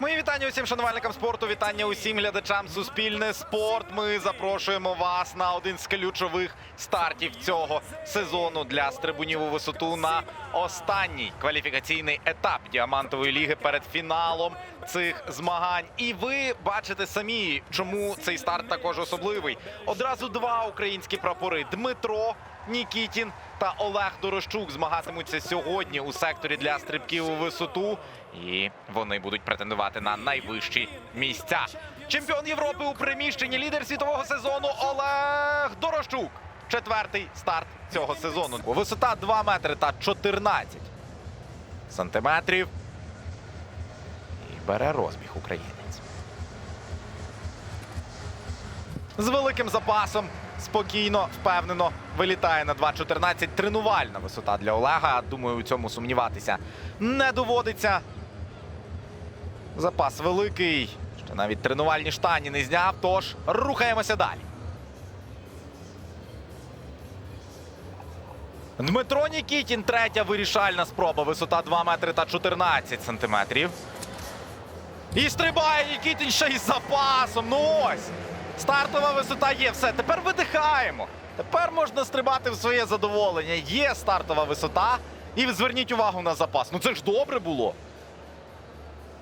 Мої вітання усім шанувальникам спорту. Вітання усім глядачам Суспільне спорт. Ми запрошуємо вас на один з ключових стартів цього сезону для стрибунів у висоту на останній кваліфікаційний етап діамантової ліги перед фіналом цих змагань. І ви бачите самі, чому цей старт також особливий. Одразу два українські прапори: Дмитро Нікітін та Олег Дорощук змагатимуться сьогодні у секторі для стрибків у висоту. І вони будуть претендувати на найвищі місця. Чемпіон Європи у приміщенні, лідер світового сезону Олег Дорощук. Четвертий старт цього сезону. Висота 2 метри та 14 сантиметрів. І бере розбіг українець. З великим запасом спокійно, впевнено вилітає на 2.14. Тренувальна висота для Олега. Думаю, у цьому сумніватися не доводиться. Запас великий. Ще навіть тренувальні штані не зняв. Тож рухаємося далі. Дмитро Нікітін, третя вирішальна спроба. Висота 2 метри та 14 сантиметрів. І стрибає Нікітін ще із запасом. Ну ось. Стартова висота є. Все, тепер видихаємо. Тепер можна стрибати в своє задоволення. Є стартова висота. І зверніть увагу на запас. Ну це ж добре було.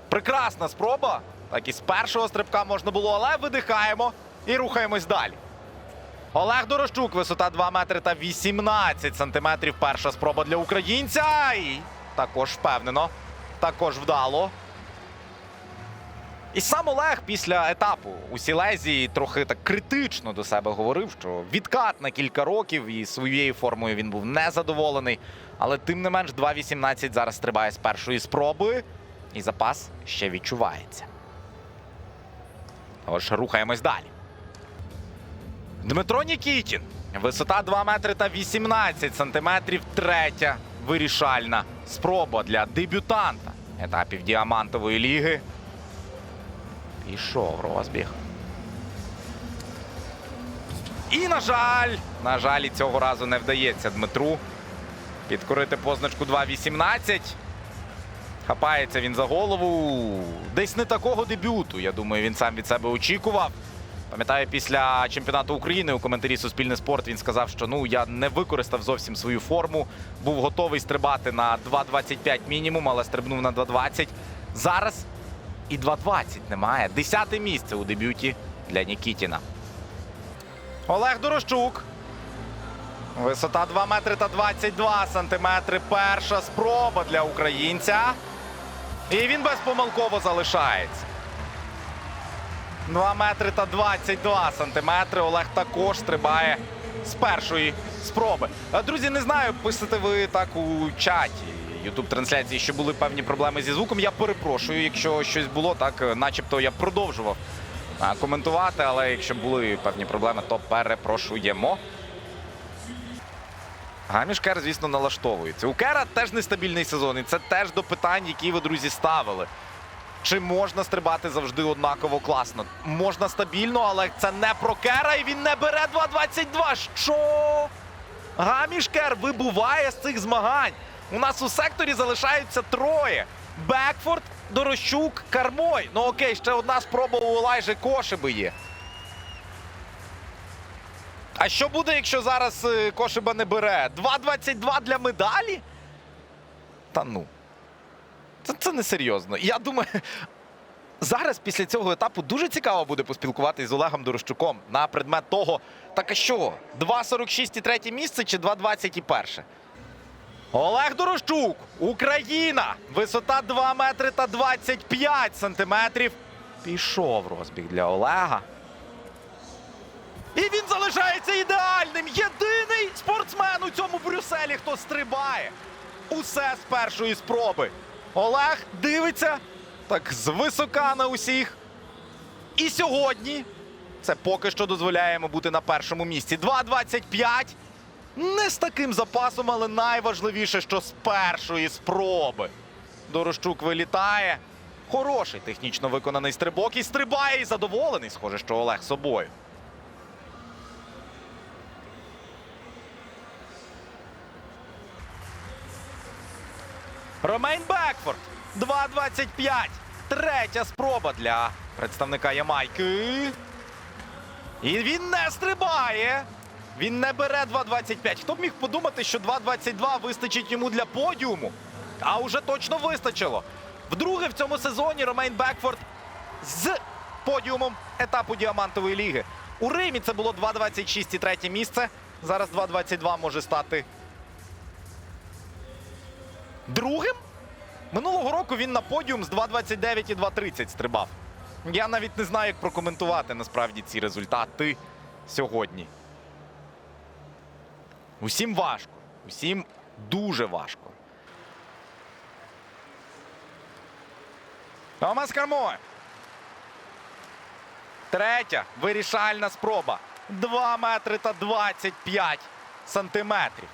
Прекрасна спроба. Так і з першого стрибка можна було, але видихаємо і рухаємось далі. Олег Дорощук, висота 2 метри та 18 сантиметрів. Перша спроба для українця. І також впевнено, також вдало. І сам Олег після етапу у Сілезії трохи так критично до себе говорив, що відкат на кілька років і своєю формою він був незадоволений. Але тим не менш 2.18 зараз стрибає з першої спроби, і запас ще відчувається. Тож рухаємось далі. Дмитро Нікітін. Висота 2 метри та 18 сантиметрів. Третя вирішальна спроба для дебютанта етапів діамантової ліги. Пішов розбіг. І, на жаль, на жаль, і цього разу не вдається Дмитру підкорити позначку 2.18. Хапається він за голову. Десь не такого дебюту. Я думаю, він сам від себе очікував. Пам'ятаю, після чемпіонату України у коментарі Суспільне спорт він сказав, що ну я не використав зовсім свою форму. Був готовий стрибати на 2.25 мінімум, але стрибнув на 2.20. Зараз і 2.20 немає. Десяте місце у дебюті для Нікітіна. Олег Дорощук. Висота 2 метри та 22 сантиметри. Перша спроба для українця. І він безпомилково залишається. 2 метри та 22 сантиметри. Олег також стрибає з першої спроби. Е, Друзі, не знаю, пишете ви так у чаті youtube трансляції, що були певні проблеми зі звуком. Я перепрошую, якщо щось було, так е, начебто я продовжував коментувати, але якщо були певні проблеми, то перепрошуємо. Гаміш Кер, звісно, налаштовується. У Кера теж нестабільний сезон, і це теж до питань, які ви, друзі, ставили. Чи можна стрибати завжди однаково класно? Можна стабільно, але це не про Кера, і він не бере 2.22. Що? Гаміш Кер вибуває з цих змагань. У нас у секторі залишаються троє: Бекфорд, Дорощук, Кармой. Ну окей, ще одна спроба у Олайжи Кошиби є. А що буде, якщо зараз е, Кошиба не бере? 2.22 для медалі? Та ну. Це, це несерйозно. Я думаю, зараз після цього етапу дуже цікаво буде поспілкуватися з Олегом Дорощуком на предмет того, так а що? 2.46 і третє місце чи 2.20 і перше? Олег Дорощук, Україна. Висота 2 метри та 25 сантиметрів. Пішов розбіг для Олега. І він залишається ідеальним. Єдиний спортсмен у цьому Брюсселі, хто стрибає. Усе з першої спроби. Олег дивиться так звисока на усіх. І сьогодні це поки що дозволяє йому бути на першому місці. 2.25. Не з таким запасом, але найважливіше, що з першої спроби. Дорощук вилітає. Хороший технічно виконаний стрибок і стрибає і задоволений. Схоже, що Олег собою. Ромейн Бекфорд 2.25. Третя спроба для представника Ямайки. І він не стрибає. Він не бере 2.25. Хто б міг подумати, що 2.22 вистачить йому для подіуму? А уже точно вистачило. Вдруге в цьому сезоні Ромейн Бекфорд з подіумом етапу діамантової ліги. У Римі це було 2.26 і третє місце. Зараз 2.22 може стати другим. Минулого року він на подіум з 2.29 і 2.30 стрибав. Я навіть не знаю, як прокоментувати насправді ці результати сьогодні. Усім важко. Усім дуже важко. Томас Кармо. Третя вирішальна спроба. 2 метри та 25 сантиметрів.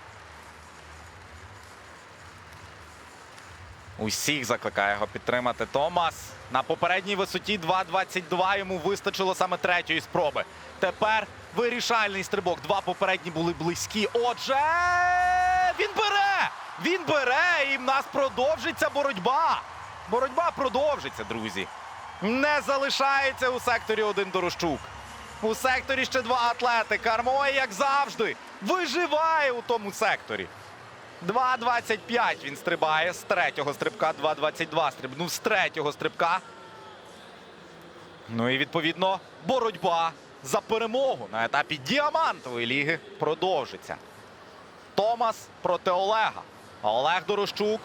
Усіх закликає його підтримати Томас. На попередній висоті 2.22 йому вистачило саме третьої спроби. Тепер вирішальний стрибок. Два попередні були близькі. Отже, він бере! Він бере і в нас продовжиться боротьба. Боротьба продовжиться, друзі. Не залишається у секторі один Дорощук. У секторі ще два атлети. Кармой, як завжди, виживає у тому секторі. 2.25 він стрибає з третього стрибка. 2.22 стрибнув з третього стрибка. Ну і відповідно боротьба за перемогу на етапі діамантової ліги продовжиться. Томас проти Олега. Олег Дорощук.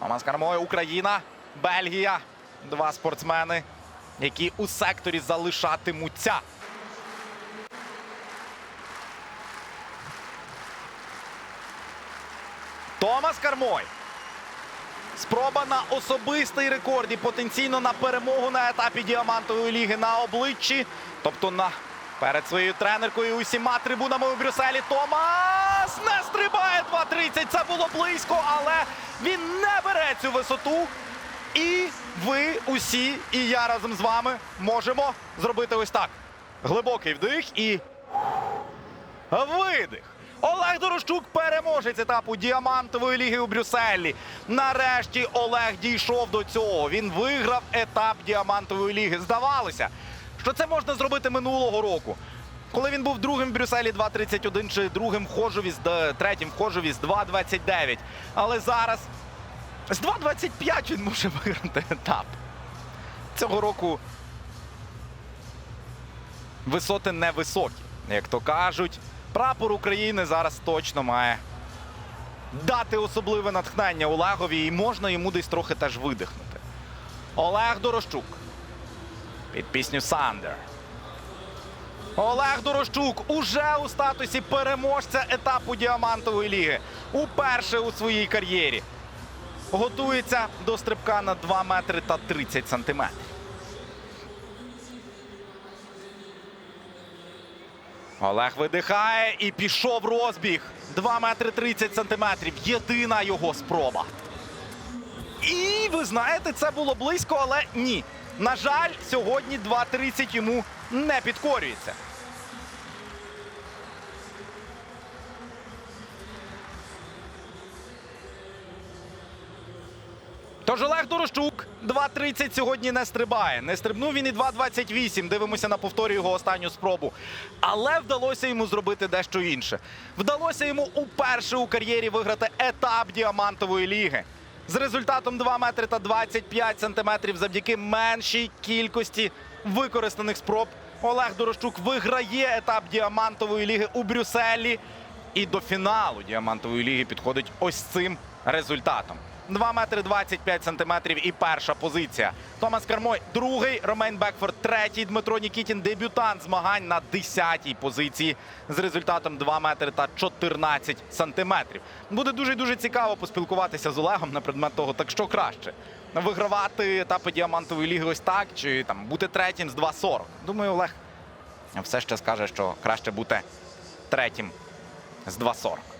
Томас Кармой, Україна, Бельгія. Два спортсмени, які у секторі залишатимуться. Томас Кармой. Спроба на особистий рекорд і потенційно на перемогу на етапі діамантової ліги на обличчі. Тобто на перед своєю тренеркою усіма трибунами у Брюсселі. Томас не стрибає 2.30. Це було близько, але він не бере цю висоту. І ви усі, і я разом з вами можемо зробити ось так. Глибокий вдих і видих. Олег Дорощук переможець етапу діамантової ліги у Брюсселі. Нарешті Олег дійшов до цього. Він виграв етап діамантової ліги. Здавалося, що це можна зробити минулого року. Коли він був другим в Брюсселі 2.31 чи другим в Хожові, третім в Хожові з 2.29. Але зараз з 2.25 він може виграти етап. Цього року висоти невисокі, як то кажуть. Прапор України зараз точно має дати особливе натхнення Олегові, і можна йому десь трохи теж видихнути. Олег Дорощук. Під пісню Сандер. Олег Дорощук уже у статусі переможця етапу діамантової ліги. Уперше у своїй кар'єрі. Готується до стрибка на 2 метри та 30 сантиметрів. Олег видихає і пішов розбіг. 2 метри 30 сантиметрів. Єдина його спроба. І ви знаєте, це було близько, але ні. На жаль, сьогодні 2.30 йому не підкорюється. Тож Олег Дорощук 2.30 сьогодні не стрибає. Не стрибнув він і 2.28. Дивимося на повторі його останню спробу. Але вдалося йому зробити дещо інше. Вдалося йому уперше у кар'єрі виграти етап діамантової ліги. З результатом 2 метри та 25 сантиметрів завдяки меншій кількості використаних спроб. Олег Дорощук виграє етап діамантової ліги у Брюсселі. І до фіналу діамантової ліги підходить ось цим результатом. 2 метри 25 сантиметрів і перша позиція. Томас Кармой другий, Ромейн Бекфорд третій, Дмитро Нікітін дебютант змагань на 10-й позиції з результатом 2 метри та 14 сантиметрів. Буде дуже дуже цікаво поспілкуватися з Олегом на предмет того, так що краще. Вигравати етапи діамантової ліги ось так, чи там бути третім з 2.40. Думаю, Олег все ще скаже, що краще бути третім з 2.40.